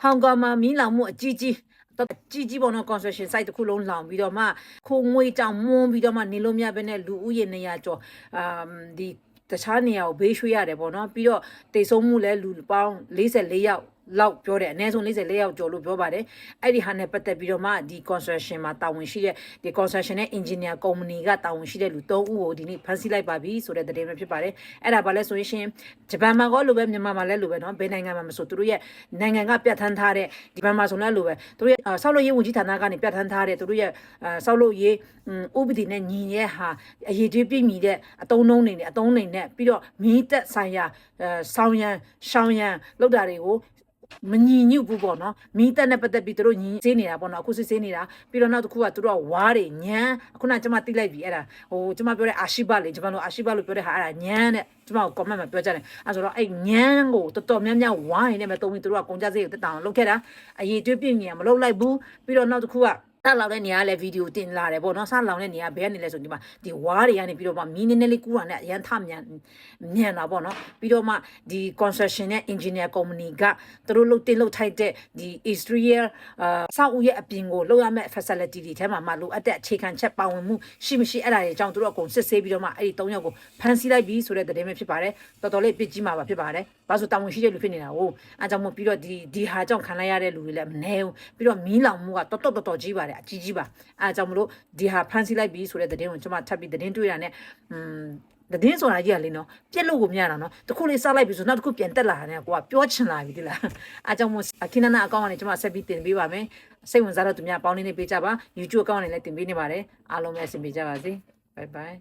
ဟောင်ကောင်မှာမီးလောင်မှုအကြီးကြီးတော့ကြီးကြီးပေါ့နော် construction site တစ်ခုလုံးလောင်ပြီးတော့မှခိုးငွေကြောင်မွန်းပြီးတော့မှနေလို့မရဘဲနဲ့လူဦးရေ200ကျော်အမ်ဒီတခြားနေရာကိုဘေးရွှေ့ရတယ်ပေါ့နော်ပြီးတော့တိတ်ဆုံးမှုလဲလူပေါင်း44ယောက် လောက်ပြောတယ်အနည်းဆုံး44ယောက်ကျော်လို့ပြောပါတယ်အဲ့ဒီဟာနဲ့ပတ်သက်ပြီးတော့မှဒီ construction မှာတာဝန်ရှိတဲ့ဒီ construction နဲ့ engineer company ကတာဝန်ရှိတဲ့လူ3ဦးကိုဒီနေ့ဖမ်းဆီးလိုက်ပါပြီဆိုတဲ့သတင်းပဲဖြစ်ပါတယ်အဲ့ဒါဘာလဲဆိုရင်ရှင်ဂျပန်မှာကောလိုပဲမြန်မာမှာလည်းလိုပဲเนาะဘယ်နိုင်ငံမှာမဆိုသူတို့ရဲ့နိုင်ငံကပြဋ္ဌာန်းထားတဲ့ဒီဘန်မှာဆိုလည်းလိုပဲသူတို့ရဲ့အာဆောက်လုပ်ရေးဝန်ကြီးဌာနကနေပြဋ္ဌာန်းထားတဲ့သူတို့ရဲ့အာဆောက်လုပ်ရေးဥပဒေနဲ့ညီရဲ့ဟာအရေးကြီးပြည့်မီတဲ့အတုံးနှုံးနေနဲ့အတုံးနေနဲ့ပြီးတော့မီးတက်ဆိုင်ရာအဲဆောင်းရန်ရှောင်းရန်လောက်တာတွေကို မညီညွတ်ဘူးပေါ့နော်မီးတက်နဲ့ပတ်သက်ပြီးသူတို့ညီစေးနေတာပေါ့နော်အခုစစ်စေးနေတာပြီးတော့နောက်တစ်ခုကသူတို့ကဝါးတွေညမ်းခုနကကျွန်မတိလိုက်ပြီအဲ့ဒါဟိုကျွန်မပြောတဲ့အာရှိဘလေဂျပန်လိုအာရှိဘလို့ပြောတဲ့ဟာအဲ့ဒါညမ်းတဲ့ကျွန်မကို comment မှာပြောကြတယ်အဲ့ဆိုတော့အဲ့ညမ်းကိုတော်တော်များများဝိုင်းနေမဲ့တုံးပြီးသူတို့ကကုန်ကြစေးကိုတက်တောင်လုပ်ခဲ့တာအရေးတွေးပြည့်မြင်မလုပ်လိုက်ဘူးပြီးတော့နောက်တစ်ခုက ဆလောင်တဲ့နေရာကလည်းဗီဒီယိုတင်လာတယ်ပေါ့နော်ဆလောင်တဲ့နေရာဘယ်ကနေလဲဆိုဒီမှာဒီဝါးတွေကနေပြီးတော့မှမီးနည်းနည်းလေးကူးတာနဲ့အရန်ထမြန်မြန်တာပေါ့နော်ပြီးတော့မှဒီ construction နဲ့ engineer company ကသူတို့လုပ်တင်လုပ်ထိုက်တဲ့ဒီ Israel အာစောက်ဦးရဲ့အပြင်ကိုလုပ်ရမယ့် facility တွေထဲမှာမှလိုအပ်တဲ့အခြေခံချက်ပါဝင်မှုရှိမရှိအဲ့ဒါတွေအကြောင်းသူတို့အကုန်စစ်ဆေးပြီးတော့မှအဲ့ဒီ၃ယောက်ကိုဖမ်းဆီးလိုက်ပြီဆိုတဲ့သတင်းပဲဖြစ်ပါတယ်တော်တော်လေးပြစ်ကြီးမှာပါဖြစ်ပါတယ်ဘာလို့တာဝန်ရှိတဲ့လူဖြစ်နေတာဟုတ်အဲကြောင့်မို့ပြီးတော့ဒီဒီဟာကြောင့်ခံလိုက်ရတဲ့လူတွေလည်းမနေဘူးပြီးတော့မီးလောင်မှုကတော်တော်တော်တော်ကြီးပါတယ်အကြီးကြီးပါအဲကြောင့်မလို့ဒီဟာဖမ်းဆီးလိုက်ပြီဆိုတဲ့သတင်းကိုကျွန်မထပ်ပြီးသတင်းတွေ့ရတဲ့อืมသတင်းဆိုတာကြီးကလေနော်ပြက်လို့ကိုမရတာနော်တခုလေးစားလိုက်ပြီဆိုနောက်တစ်ခုပြန်တက်လာတယ်ကိုကပြောချင်လာပြီဒီလားအားကြောင့်မို့အခင်းနာနာအကောင့်ကနေကျွန်မဆက်ပြီးတင်ပေးပါမယ်စိတ်ဝင်စားတော့သူများပေါင်းနေနေပေးကြပါ YouTube အကောင့်ကနေလည်းတင်ပေးနေပါတယ်အားလုံးပဲအဆင်ပြေကြပါစေ bye bye